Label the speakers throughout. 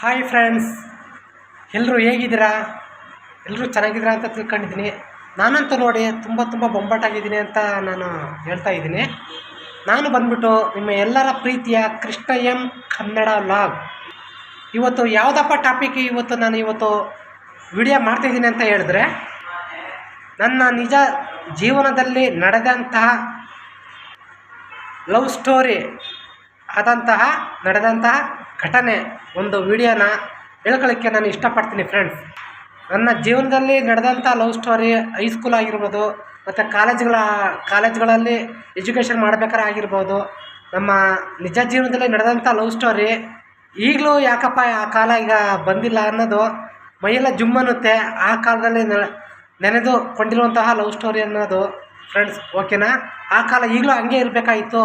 Speaker 1: Hi friends ಎಲ್ಲರೂ ಹೇಗಿದ್ದೀರಾ? ಎಲ್ಲರೂ ಚೆನ್ನಾಗಿದ್ದೀರಾ ಅಂತ ತಿಳ್ಕೊಂಡಿದ್ದೀನಿ. ನಾನಂತೂ ನೋಡಿ ತುಂಬ ತುಂಬ ಬೊಂಬಾಟಾಗಿದ್ದೀನಿ ಅಂತ ನಾನು ಹೇಳ್ತಾ ಇದ್ದೀನಿ. ನಾನು ಬಂದ್ಬಿಟ್ಟು ನಿಮ್ಮ ಎಲ್ಲರ ಪ್ರೀತಿಯ ಕೃಷ್ಣ ಎಂ ಕನ್ನಡ ಲಾಗ್ ಇವತ್ತು ಯಾವುದಪ್ಪ ಟಾಪಿಕ್ ಇವತ್ತು ನಾನು ಇವತ್ತು ವಿಡಿಯೋ ಮಾಡ್ತಾಯಿದ್ದೀನಿ ಅಂತ ಹೇಳಿದ್ರೆ, ನನ್ನ ನಿಜ ಜೀವನದಲ್ಲಿ ನಡೆದಂತಹ ಲವ್ ಸ್ಟೋರಿ ಆದಂತಹ, ನಡೆದಂತಹ ಘಟನೆ, ಒಂದು ವಿಡಿಯೋನ ಹೇಳ್ಕೊಳ್ಳೋಕ್ಕೆ ನಾನು ಇಷ್ಟಪಡ್ತೀನಿ ಫ್ರೆಂಡ್ಸ್ ನನ್ನ ಜೀವನದಲ್ಲಿ ನಡೆದಂಥ ಲವ್ ಸ್ಟೋರಿ ಹೈಸ್ಕೂಲ್ ಆಗಿರ್ಬೋದು, ಮತ್ತು ಕಾಲೇಜ್ಗಳ, ಕಾಲೇಜ್ಗಳಲ್ಲಿ ಎಜುಕೇಷನ್ ಮಾಡ್ಬೇಕಾರೆ ಆಗಿರ್ಬೋದು, ನಮ್ಮ ನಿಜ ಜೀವನದಲ್ಲಿ ನಡೆದಂಥ ಲವ್ ಸ್ಟೋರಿ ಈಗಲೂ ಯಾಕಪ್ಪ ಆ ಕಾಲ ಈಗ ಬಂದಿಲ್ಲ ಅನ್ನೋದು ಮೈಯೆಲ್ಲ ಜುಮ್ ಅನ್ನುತ್ತೆ. ಆ ಕಾಲದಲ್ಲಿ ನೆನೆದು ಕೊಂಡಿರುವಂತಹ ಲವ್ ಸ್ಟೋರಿ ಅನ್ನೋದು ಫ್ರೆಂಡ್ಸ್ ಓಕೆನಾ ಆ ಕಾಲ ಈಗಲೂ ಹಂಗೆ ಇರಬೇಕಾಯಿತು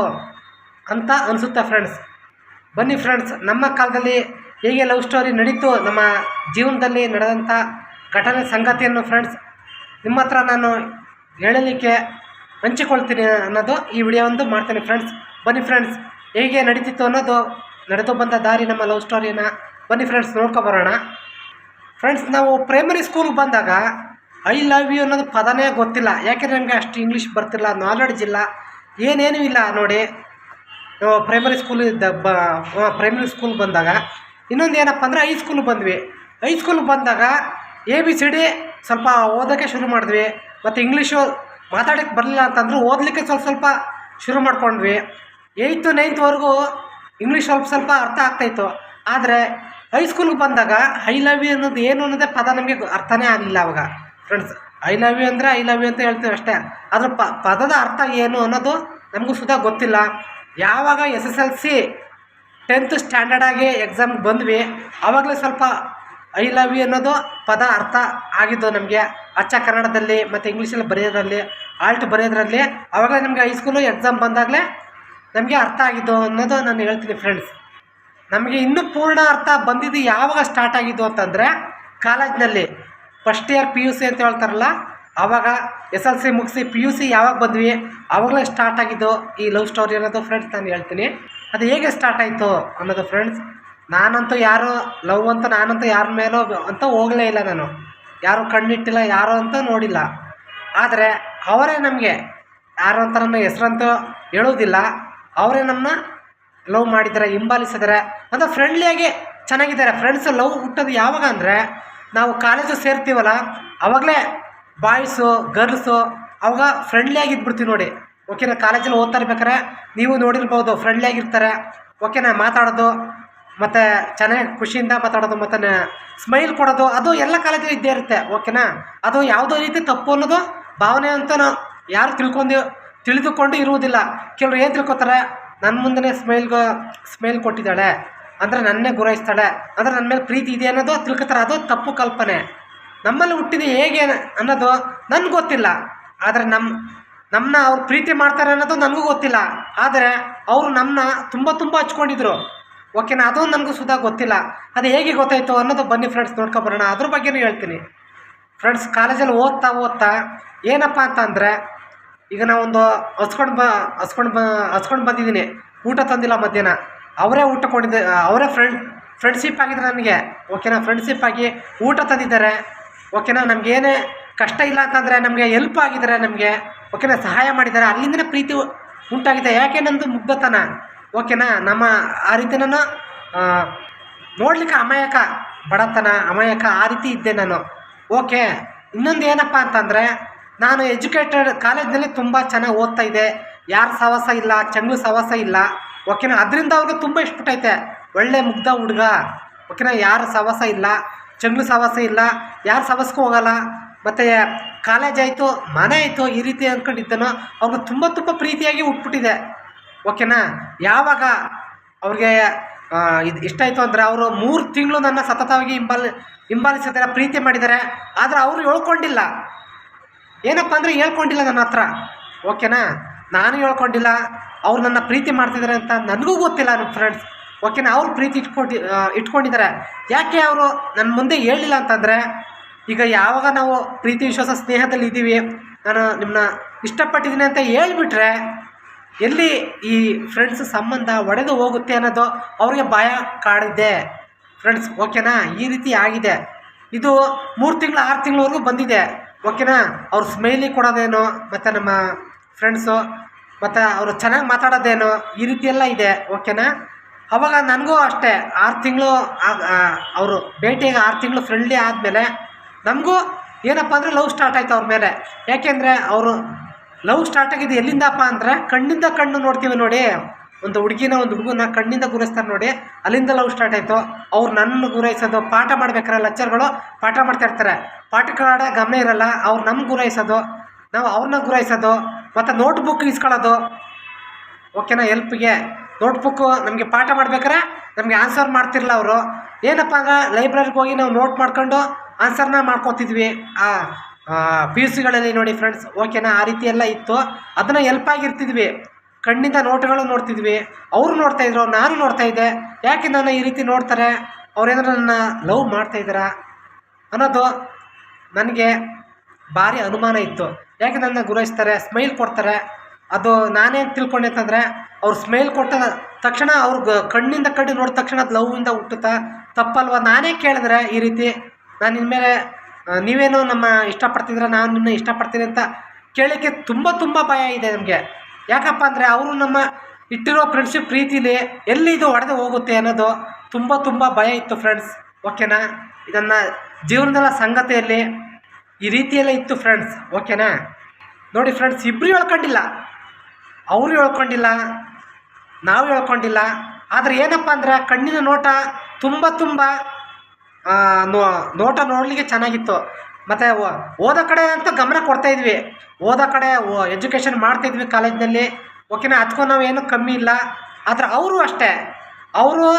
Speaker 1: ಅಂತ ಅನಿಸುತ್ತೆ ಫ್ರೆಂಡ್ಸ್ ಬನ್ನಿ ಫ್ರೆಂಡ್ಸ್ ನಮ್ಮ ಕಾಲದಲ್ಲಿ ಹೇಗೆ ಲವ್ ಸ್ಟೋರಿ ನಡೀತು, ನಮ್ಮ ಜೀವನದಲ್ಲಿ ನಡೆದಂಥ ಘಟನೆ ಸಂಗತಿಯನ್ನು ಫ್ರೆಂಡ್ಸ್ ನಿಮ್ಮ ಹತ್ರ ನಾನು ಹೇಳಲಿಕ್ಕೆ ಹಂಚಿಕೊಳ್ತೀನಿ ಅನ್ನೋದು ಈ ವಿಡಿಯೋ ಒಂದು ಮಾಡ್ತೀನಿ ಫ್ರೆಂಡ್ಸ್ ಬನ್ನಿ ಫ್ರೆಂಡ್ಸ್ ಹೇಗೆ ನಡೀತಿತ್ತು ಅನ್ನೋದು, ನಡೆದು ಬಂದ ದಾರಿ ನಮ್ಮ ಲವ್ ಸ್ಟೋರಿನ ಬನ್ನಿ ಫ್ರೆಂಡ್ಸ್ ನೋಡ್ಕೊಬರೋಣ ಫ್ರೆಂಡ್ಸ್ ನಾವು ಪ್ರೈಮರಿ ಸ್ಕೂಲ್ಗೆ ಬಂದಾಗ ಐ ಲವ್ ಯು ಅನ್ನೋದು ಪದನೇ ಗೊತ್ತಿಲ್ಲ. ಯಾಕೆಂದರೆ ನನಗೆ ಅಷ್ಟು ಇಂಗ್ಲೀಷ್ ಬರ್ತಿಲ್ಲ ನಾಲೆಡ್ಜ್ ಇಲ್ಲ, ಏನೇನೂ ಇಲ್ಲ ನೋಡಿ. ಪ್ರೈಮರಿ ಸ್ಕೂಲ್ ಇದ್ದ ಬ ಪ್ರೈಮರಿ ಸ್ಕೂಲ್ ಬಂದಾಗ ಇನ್ನೊಂದು ಏನಪ್ಪ ಅಂದರೆ ಹೈ ಸ್ಕೂಲ್ ಬಂದ್ವಿ. ಹೈ ಸ್ಕೂಲ್ ಬಂದಾಗ ಎ ಬಿ ಸಿ ಡಿ ಸ್ವಲ್ಪ ಓದೋಕ್ಕೆ ಶುರು ಮಾಡಿದ್ವಿ. ಮತ್ತು ಇಂಗ್ಲೀಷು ಮಾತಾಡೋಕ್ಕೆ ಬರಲಿಲ್ಲ ಅಂತಂದ್ರೆ ಓದಲಿಕ್ಕೆ ಸ್ವಲ್ಪ ಸ್ವಲ್ಪ ಶುರು ಮಾಡ್ಕೊಂಡ್ವಿ. ಏಯ್ತು ನೈನ್ತ್ವರೆಗೂ ಇಂಗ್ಲೀಷ್ ಸ್ವಲ್ಪ ಸ್ವಲ್ಪ ಅರ್ಥ ಆಗ್ತಾಯಿತ್ತು ಆದರೆ ಹೈಸ್ಕೂಲ್ಗೆ ಬಂದಾಗ ಐ ಲವ್ ಯು ಅನ್ನೋದು ಏನು ಅನ್ನೋದೇ ಪದ ನಮಗೆ ಅರ್ಥನೇ ಆಗಲಿಲ್ಲ ಅವಾಗ. ಫ್ರೆಂಡ್ಸ್ ಐ ಲವ್ ಯು ಅಂದರೆ ಐ ಲವ್ ಯು ಅಂತ ಹೇಳ್ತೀವಿ ಅಷ್ಟೇ. ಅದ್ರ ಪದದ ಅರ್ಥ ಏನು ಅನ್ನೋದು ನಮಗೂ ಸುದಾ ಗೊತ್ತಿಲ್ಲ. ಯಾವಾಗ S S L C tenth ಸ್ಟ್ಯಾಂಡರ್ಡಾಗಿ exam ಬಂದ್ವಿ ಆವಾಗಲೇ ಸ್ವಲ್ಪ ಐ ಲವ್ ಯು ಅನ್ನೋದು ಪದ ಅರ್ಥ ಆಗಿದ್ದು ನಮಗೆ. ಅಚ್ಚ ಕನ್ನಡದಲ್ಲಿ ಮತ್ತು ಇಂಗ್ಲೀಷಲ್ಲಿ ಬರೆಯೋದ್ರಲ್ಲಿ ಆಲ್ಟ್ ಬರೆಯೋದ್ರಲ್ಲಿ ಆವಾಗಲೇ ನಮಗೆ ಹೈಸ್ಕೂಲು ಎಕ್ಸಾಮ್ ಬಂದಾಗಲೇ ನಮಗೆ ಅರ್ಥ ಆಗಿದ್ದು ಅನ್ನೋದು ನಾನು ಹೇಳ್ತೀನಿ ಫ್ರೆಂಡ್ಸ್ ನಮಗೆ ಇನ್ನೂ ಪೂರ್ಣ ಅರ್ಥ ಬಂದಿದ್ದು ಯಾವಾಗ ಸ್ಟಾರ್ಟ್ ಆಗಿದ್ದು ಅಂತಂದರೆ ಕಾಲೇಜ್ನಲ್ಲಿ first year P U C ಅಂತ ಹೇಳ್ತಾರಲ್ಲ ಆವಾಗ ಎಸ್ ಎಲ್ ಸಿ ಮುಗಿಸಿ ಪಿ ಯು ಸಿ ಯಾವಾಗ ಬಂದ್ವಿ? ಆವಾಗಲೇ ಸ್ಟಾರ್ಟ್ ಆಗಿದ್ದು ಈ ಲವ್ ಸ್ಟೋರಿ ಅನ್ನೋದು ಫ್ರೆಂಡ್ಸ್ ನಾನು ಹೇಳ್ತೀನಿ. ಅದು ಹೇಗೆ ಸ್ಟಾರ್ಟ್ ಆಯಿತು ಅನ್ನೋದು ಫ್ರೆಂಡ್ಸ್ ನಾನಂತೂ ಯಾರು ಲವ್ ಅಂತ ನಾನಂತೂ ಯಾರ ಮೇಲೂ ಅಂತ ಹೋಗಲೇ ಇಲ್ಲ ನಾನು. ಯಾರು ಕಣ್ಣಿಟ್ಟಿಲ್ಲ, ಯಾರು ಅಂತ ನೋಡಿಲ್ಲ. ಆದರೆ ಅವರೇ ನಮಗೆ ಯಾರು ಅಂತ ನನ್ನ ಹೆಸರಂತೂ ಹೇಳೋದಿಲ್ಲ ಅವರೇ ನಮ್ಮನ್ನ ಲವ್ ಮಾಡಿದ್ದಾರೆ, ಹಿಂಬಾಲಿಸಿದ್ದಾರೆ. ಅಂತ ಫ್ರೆಂಡ್ಲಿಯಾಗಿ ಚೆನ್ನಾಗಿದ್ದಾರೆ. ಫ್ರೆಂಡ್ಸ್ ಲವ್ ಹುಟ್ಟೋದು ಯಾವಾಗ ಅಂದರೆ ನಾವು ಕಾಲೇಜು ಸೇರ್ತೀವಲ್ಲ, ಆವಾಗಲೇ ಬಾಯ್ಸು, ಗರ್ಲ್ಸು, ಅವಾಗ ಫ್ರೆಂಡ್ಲಿಯಾಗಿ ಇದ್ಬಿಡ್ತೀವಿ ನೋಡಿ. ಓಕೆನಾ ಕಾಲೇಜಲ್ಲಿ ಓದ್ತಾ ಇರ್ಬೇಕಾರೆ ನೀವು ನೋಡಿರ್ಬೋದು ಫ್ರೆಂಡ್ಲಿಯಾಗಿರ್ತಾರೆ ಓಕೆನಾ ಮಾತಾಡೋದು, ಮತ್ತು ಚೆನ್ನಾಗಿ ಖುಷಿಯಿಂದ ಮಾತಾಡೋದು, ಮತ್ತು ಸ್ಮೈಲ್ ಕೊಡೋದು, ಅದು ಎಲ್ಲ ಕಾಲೇಜಲ್ಲಿ ಇದ್ದೇ ಇರುತ್ತೆ. ಓಕೆನಾ ಅದು ಯಾವುದೋ ರೀತಿ ತಪ್ಪು ಅನ್ನೋದು ಭಾವನೆ ಅಂತ ನಾವು ಯಾರು ತಿಳ್ಕೊಂಡು, ತಿಳಿದುಕೊಂಡು ಇರುವುದಿಲ್ಲ. ಕೆಲವರು ಏನು ತಿಳ್ಕೊತಾರೆ? ನನ್ನ ಮುಂದೆ ಸ್ಮೈಲ್ಗೆ ಸ್ಮೈಲ್ ಕೊಟ್ಟಿದ್ದಾಳೆ. ಅಂದರೆ ನನ್ನೇ ಗುರಾಯಿಸ್ತಾಳೆ ಅಂದರೆ ನನ್ನ ಮೇಲೆ ಪ್ರೀತಿ ಇದೆ ಅನ್ನೋದು ತಿಳ್ಕೊತಾರೆ. ಅದು ತಪ್ಪು ಕಲ್ಪನೆ. ನಮ್ಮಲ್ಲಿ ಹುಟ್ಟಿದೆ ಹೇಗೆ ಅನ್ನೋದು ನನಗೆ ಗೊತ್ತಿಲ್ಲ. ಆದರೆ ನಮ್ಮ ನಮ್ಮನ್ನ ಅವ್ರು ಪ್ರೀತಿ ಮಾಡ್ತಾರೆ ಅನ್ನೋದು ನನಗೂ ಗೊತ್ತಿಲ್ಲ. ಆದರೆ ಅವರು ನಮ್ಮನ್ನ ತುಂಬ ತುಂಬ ಹಚ್ಕೊಂಡಿದ್ರು. ಓಕೆನಾ ಅದು ನನಗೂ ಸುಧಾ ಗೊತ್ತಿಲ್ಲ. ಅದು ಹೇಗೆ ಗೊತ್ತಾಯಿತು ಅನ್ನೋದು ಬನ್ನಿ ಫ್ರೆಂಡ್ಸ್ ನೋಡ್ಕೊಬರೋಣ ಅದ್ರ ಬಗ್ಗೆನೂ ಹೇಳ್ತೀನಿ. ಫ್ರೆಂಡ್ಸ್ ಕಾಲೇಜಲ್ಲಿ ಓದ್ತಾ ಓದ್ತಾ ಏನಪ್ಪ ಅಂತಂದರೆ ಈಗ ನಾವೊಂದು ಹಸ್ಕೊಂಡು ಬ ಹಸ್ಕೊಂಡು ಬ ಹಸ್ಕೊಂಡು ಬಂದಿದ್ದೀನಿ ಊಟ ತಂದಿಲ್ಲ ಮಧ್ಯಾಹ್ನ. ಅವರೇ ಊಟ ಕೊಟ್ಟಿದ್ದೆ ಅವರೇ ಫ್ರೆಂಡ್ ಫ್ರೆಂಡ್ಶಿಪ್ ಆಗಿದ್ದಾರೆ ನನಗೆ. ಓಕೆನಾ ಫ್ರೆಂಡ್ಶಿಪ್ ಆಗಿ ಊಟ ತಂದಿದ್ದಾರೆ. ಓಕೆನಾ ನಮಗೇನೇ ಕಷ್ಟ ಇಲ್ಲ ಅಂತಂದರೆ ನಮಗೆ ಹೆಲ್ಪ್ ಆಗಿದ್ದಾರೆ ನಮಗೆ ಓಕೆನಾ ಸಹಾಯ ಮಾಡಿದ್ದಾರೆ ಅಲ್ಲಿಂದನೇ ಪ್ರೀತಿ ಉಂಟಾಗಿದೆ. ಯಾಕೆ ನಂದು ಮುಗ್ಧತನ? ಓಕೆನಾ ನಮ್ಮ ಆ ರೀತಿ ನಾನು ನೋಡ್ಲಿಕ್ಕೆ ಅಮಾಯಕ, ಬಡತನ, ಅಮಾಯಕ ಆ ರೀತಿ ಇದ್ದೆ ನಾನು. ಓಕೆ ಇನ್ನೊಂದು ಏನಪ್ಪ ಅಂತಂದರೆ, ನಾನು ಎಜುಕೇಟೆಡ್ ಕಾಲೇಜ್ನಲ್ಲಿ ತುಂಬ ಚೆನ್ನಾಗಿ ಓದ್ತಾ ಇದ್ದೆ. ಯಾರ ಸವಾಸ ಇಲ್ಲ ಚಂಗ್ಳು ಸವಾಸ ಇಲ್ಲ. ಓಕೆನಾ ಅದರಿಂದ ಅವ್ರಿಗೆ ತುಂಬ ಇಷ್ಟಪಟ್ಟೈತೆ ಒಳ್ಳೆ ಮುಗ್ಧ ಹುಡುಗ. ಓಕೆನಾ ಯಾರ ಸವಾಸ ಇಲ್ಲ. ಚಂಗ್ಳು ಸವಾಸ ಇಲ್ಲ, ಯಾರು ಸವಾಸಕ್ಕೂ ಹೋಗಲ್ಲ. ಮತ್ತು ಕಾಲೇಜ್ ಆಯಿತು, ಮನೆ ಆಯಿತು, ಈ ರೀತಿ ಅಂದ್ಕೊಂಡಿದ್ದನೋ ಅವ್ರಿಗೆ ತುಂಬ ತುಂಬ ಪ್ರೀತಿಯಾಗಿ ಉಟ್ಬಿಟ್ಟಿದೆ. ಓಕೆನಾ ಯಾವಾಗ ಅವ್ರಿಗೆ ಇದು ಇಷ್ಟಾಯಿತು ಅಂದರೆ ಅವರು ಮೂರು ತಿಂಗಳು ನನ್ನ ಸತತವಾಗಿ ಹಿಂಬಾಲಿ ಹಿಂಬಾಲಿಸಿದ್ದಾರೆ ಪ್ರೀತಿ ಮಾಡಿದ್ದಾರೆ. ಆದರೆ ಅವರು ಹೇಳ್ಕೊಂಡಿಲ್ಲ. ಏನಪ್ಪ ಅಂದರೆ ಹೇಳ್ಕೊಂಡಿಲ್ಲ ನನ್ನ ಹತ್ರ. ಓಕೆನಾ ನಾನು ಹೇಳ್ಕೊಂಡಿಲ್ಲ. ಅವ್ರು ನನ್ನ ಪ್ರೀತಿ ಮಾಡ್ತಿದ್ದಾರೆ ಅಂತ ನನಗೂ ಗೊತ್ತಿಲ್ಲ, ನನ್ನ ಫ್ರೆಂಡ್ಸ್ ಓಕೆನಾ ಅವ್ರು ಪ್ರೀತಿ ಇಟ್ಕೊಂಡು ಇಟ್ಕೊಂಡಿದ್ದಾರೆ ಯಾಕೆ ಅವರು ನನ್ನ ಮುಂದೆ ಹೇಳಿಲ್ಲ ಅಂತಂದರೆ, ಈಗ ಯಾವಾಗ ನಾವು ಪ್ರೀತಿ, ವಿಶ್ವಾಸ, ಸ್ನೇಹದಲ್ಲಿ ಇದ್ದೀವಿ ನಾನು ನಿಮ್ಮನ್ನ ಇಷ್ಟಪಟ್ಟಿದ್ದೀನಿ ಅಂತ ಹೇಳ್ಬಿಟ್ರೆ, ಎಲ್ಲಿ ಈ ಫ್ರೆಂಡ್ಸ್ ಸಂಬಂಧ ಒಡೆದು ಹೋಗುತ್ತೆ ಅನ್ನೋದು ಅವ್ರಿಗೆ ಭಯ ಕಾಡಿದೆ. ಫ್ರೆಂಡ್ಸ್ ಓಕೆನಾ? ಈ ರೀತಿ ಆಗಿದೆ. ಇದು ಮೂರು ತಿಂಗಳು, ಆರು ತಿಂಗಳವರೆಗೂ ಬಂದಿದೆ. ಓಕೆನಾ? ಅವ್ರ ಸ್ಮೈಲಿ ಕೊಡೋದೇನು, ಮತ್ತು ನಮ್ಮ ಫ್ರೆಂಡ್ಸು ಮತ್ತು ಅವರು ಚೆನ್ನಾಗಿ ಮಾತಾಡೋದೇನು, ಈ ರೀತಿಯೆಲ್ಲ ಇದೆ. ಓಕೆನಾ? ಅವಾಗ ನನಗೂ ಅಷ್ಟೇ, ಆರು ತಿಂಗಳು ಅವರು ಭೇಟಿಯಾಗಿ ಆರು ತಿಂಗಳು ಫ್ರೆಂಡ್ಲಿ ಆದಮೇಲೆ ನಮಗೂ ಏನಪ್ಪ ಅಂದರೆ ಲವ್ ಸ್ಟಾರ್ಟ್ ಆಯ್ತು ಅವ್ರ ಮೇಲೆ. ಯಾಕೆಂದರೆ ಅವರು ಲವ್ ಸ್ಟಾರ್ಟ್ ಆಗಿದ್ದು ಎಲ್ಲಿಂದಪ್ಪ ಅಂದರೆ ಕಣ್ಣಿಂದ ಕಣ್ಣು ನೋಡ್ತೀವಿ ನೋಡಿ. ಒಂದು ಹುಡುಗಿನ ಒಂದು ಹುಡುಗನ ಕಣ್ಣಿಂದ ಗುರೈಸ್ತಾರೆ ನೋಡಿ, ಅಲ್ಲಿಂದ ಲವ್ ಸ್ಟಾರ್ಟ್ ಆಯಿತು. ಅವ್ರು ನನ್ನ ಗುರೈಸೋದು ಪಾಠ ಮಾಡ್ಬೇಕಾರೆ ಲೆಕ್ಚರ್ಗಳು ಪಾಠ ಮಾಡ್ತಾ ಇರ್ತಾರೆ. ಪಾಠ ಕಡೆ ಗಮನ ಇರಲ್ಲ, ಅವ್ರು ನಮ್ಗೆ ಗುರೈಸೋದು ನಾವು ಅವ್ರನ್ನ ಗುರೈಸೋದು ಮತ್ತು ನೋಟ್ಬುಕ್ ಇಸ್ಕೊಳ್ಳೋದು. ಓಕೆನಾ ಎಲ್ಪ್ಗೆ ನೋಟ್ಬುಕ್ಕು ನಮಗೆ ಪಾಠ ಮಾಡ್ಬೇಕಾರೆ ನಮಗೆ ಆನ್ಸರ್ ಮಾಡ್ತಿರಲ್ಲ ಅವರು. ಏನಪ್ಪ ಅಂದ್ರೆ ಲೈಬ್ರರಿಗೆ ಹೋಗಿ ನಾವು ನೋಟ್ ಮಾಡ್ಕೊಂಡು ಆನ್ಸರ್ನ ಮಾಡ್ಕೊತಿದ್ವಿ. ಆ ಪಿ ಯು ಸಿಗಳಲ್ಲಿ ನೋಡಿ ಫ್ರೆಂಡ್ಸ್ ಓಕೆನಾ ಆ ರೀತಿ ಎಲ್ಲ ಇತ್ತು. ಅದನ್ನು ಎಲ್ಪ್ ಆಗಿರ್ತಿದ್ವಿ. ಕಣ್ಣಿಂದ ನೋಟ್ಗಳು ನೋಡ್ತಿದ್ವಿ. ಅವರು ನೋಡ್ತಾಯಿದ್ರು ನಾನು ನೋಡ್ತಾ ಇದ್ದೆ. ಯಾಕೆ ನನ್ನ ಈ ರೀತಿ ನೋಡ್ತಾರೆ? ಅವರೇನಾದ್ರು ನನ್ನ ಲವ್ ಮಾಡ್ತಾಯಿದ್ದಾರಾ ಅನ್ನೋದು ನನಗೆ ಭಾರಿ ಅನುಮಾನ ಇತ್ತು. ಯಾಕೆ ನನ್ನ ಗುರೈಸ್ತಾರೆ ಸ್ಮೈಲ್ ಕೊಡ್ತಾರೆ. ಅದು ನಾನೇನು ತಿಳ್ಕೊಂಡೆ ಅಂತಂದರೆ, ಅವ್ರು ಸ್ಮೈಲ್ ಕೊಟ್ಟ ತಕ್ಷಣ ಅವ್ರಿಗೆ ಕಣ್ಣಿಂದ ಕಣ್ಣು ನೋಡಿದ ತಕ್ಷಣ ಅದು ಲವ್ವಿಂದ ಹುಟ್ಟುತ್ತಾ? ತಪ್ಪಲ್ವಾ? ನಾನೇ ಕೇಳಿದ್ರೆ ಈ ರೀತಿ, ನಾನು ಇನ್ಮೇಲೆ ಮೇಲೆ ನೀವೇನು ನಮ್ಮ ಇಷ್ಟಪಡ್ತಿದ್ರೆ ನಾನು ನಿಮ್ಮನ್ನ ಇಷ್ಟಪಡ್ತೀನಿ ಅಂತ ಕೇಳಲಿಕ್ಕೆ ತುಂಬ ತುಂಬ ಭಯ ಇದೆ ನಮಗೆ. ಯಾಕಪ್ಪ ಅಂದರೆ ಅವರು ನಮ್ಮ ಇಟ್ಟಿರೋ ಫ್ರೆಂಡ್ಶಿಪ್ ಪ್ರೀತಿಲಿ ಎಲ್ಲಿ ಇದು ಒಡೆದು ಹೋಗುತ್ತೆ ಅನ್ನೋದು ತುಂಬ ತುಂಬ ಭಯ ಇತ್ತು ಫ್ರೆಂಡ್ಸ್ ಓಕೆನಾ ಇದನ್ನು ಜೀವನದಲ್ಲ ಸಂಗತಿಯಲ್ಲಿ ಈ ರೀತಿಯೆಲ್ಲ ಇತ್ತು ಫ್ರೆಂಡ್ಸ್ ಓಕೆನಾ ನೋಡಿ ಫ್ರೆಂಡ್ಸ್ ಇಬ್ಬರು ಹೇಳ್ಕೊಂಡಿಲ್ಲ. ಅವರು ಹೇಳ್ಕೊಂಡಿಲ್ಲ, ನಾವು ಹೇಳ್ಕೊಂಡಿಲ್ಲ. ಆದರೆ ಏನಪ್ಪ ಅಂದರೆ ಕಣ್ಣಿನ ನೋಟ ತುಂಬ ತುಂಬ ನೋ- ನೋಟ ನೋಡಲಿಕ್ಕೆ ಚೆನ್ನಾಗಿತ್ತು. ಮತ್ತು ಓದೋ ಕಡೆ ಅಂತ ಗಮನ ಕೊಡ್ತಾ ಇದ್ವಿ. ಓದೋ ಕಡೆ ಎಜುಕೇಷನ್ ಮಾಡ್ತಾಯಿದ್ವಿ ಕಾಲೇಜ್ನಲ್ಲಿ. ಓಕೆನಾ ಅದಕ್ಕೂ ನಾವು ಏನು ಕಮ್ಮಿ ಇಲ್ಲ. ಆದರೆ ಅವರು ಅಷ್ಟೇ. ಅವರು